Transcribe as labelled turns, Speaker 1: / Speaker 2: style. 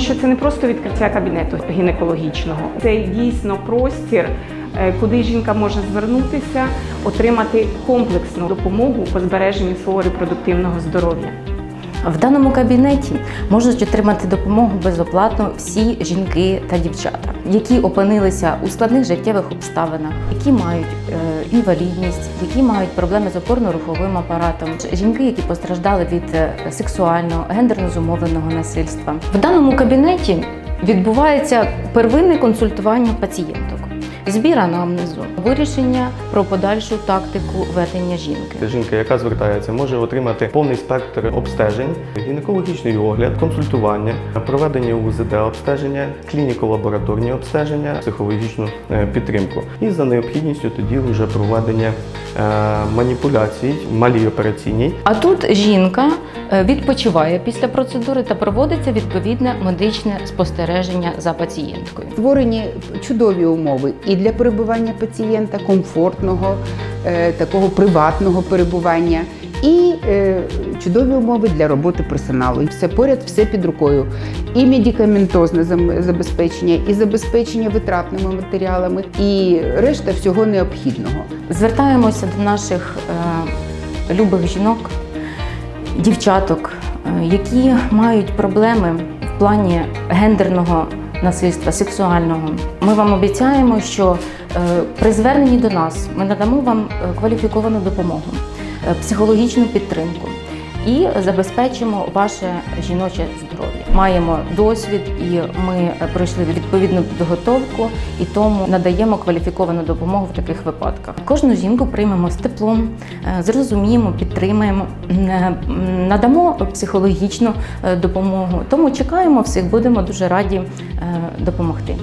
Speaker 1: що це не просто відкриття кабінету гінекологічного, це дійсно простір, е, куди жінка може звернутися, отримати комплексну допомогу по збереженню свого репродуктивного здоров'я.
Speaker 2: В даному кабінеті можуть отримати допомогу безоплатно всі жінки та дівчата, які опинилися у складних життєвих обставинах, які мають е, інвалідність, які мають проблеми з опорно-руховим апаратом, жінки, які постраждали від е, сексуального, гендерно зумовленого насильства. В даному кабінеті відбувається первинне консультування пацієнток. Збір анамнезу, вирішення про подальшу тактику ведення жінки.
Speaker 3: Жінка, яка звертається, може отримати повний спектр обстежень, гінекологічний огляд, консультування, проведення УЗД обстеження, клініко-лабораторні обстеження, психологічну е, підтримку. І за необхідністю тоді вже проведення маніпуляцій, малій операційній.
Speaker 2: А тут жінка е, відпочиває після процедури та проводиться відповідне медичне спостереження за пацієнткою.
Speaker 4: Створені чудові умови і для перебування пацієнта, комфортного, е, такого приватного перебування, і е, чудові умови для роботи персоналу. І все поряд, все під рукою. І медикаментозне забезпечення, і забезпечення витратними матеріалами, і решта всього необхідного.
Speaker 2: Звертаємося до наших е, любих жінок, дівчаток, е, які мають проблеми в плані гендерного насильства, сексуального. Ми вам обіцяємо, що е, при зверненні до нас ми надамо вам е, кваліфіковану допомогу, психологічну підтримку. І забезпечимо ваше жіноче здоров'я. Маємо досвід, і ми е, пройшли відповідну підготовку, і тому надаємо кваліфіковану допомогу в таких випадках. Кожну жінку приймемо з теплом, е, зрозуміємо, підтримаємо, е, надамо психологічну е, допомогу. Тому чекаємо всіх, будемо дуже раді е, допомогти.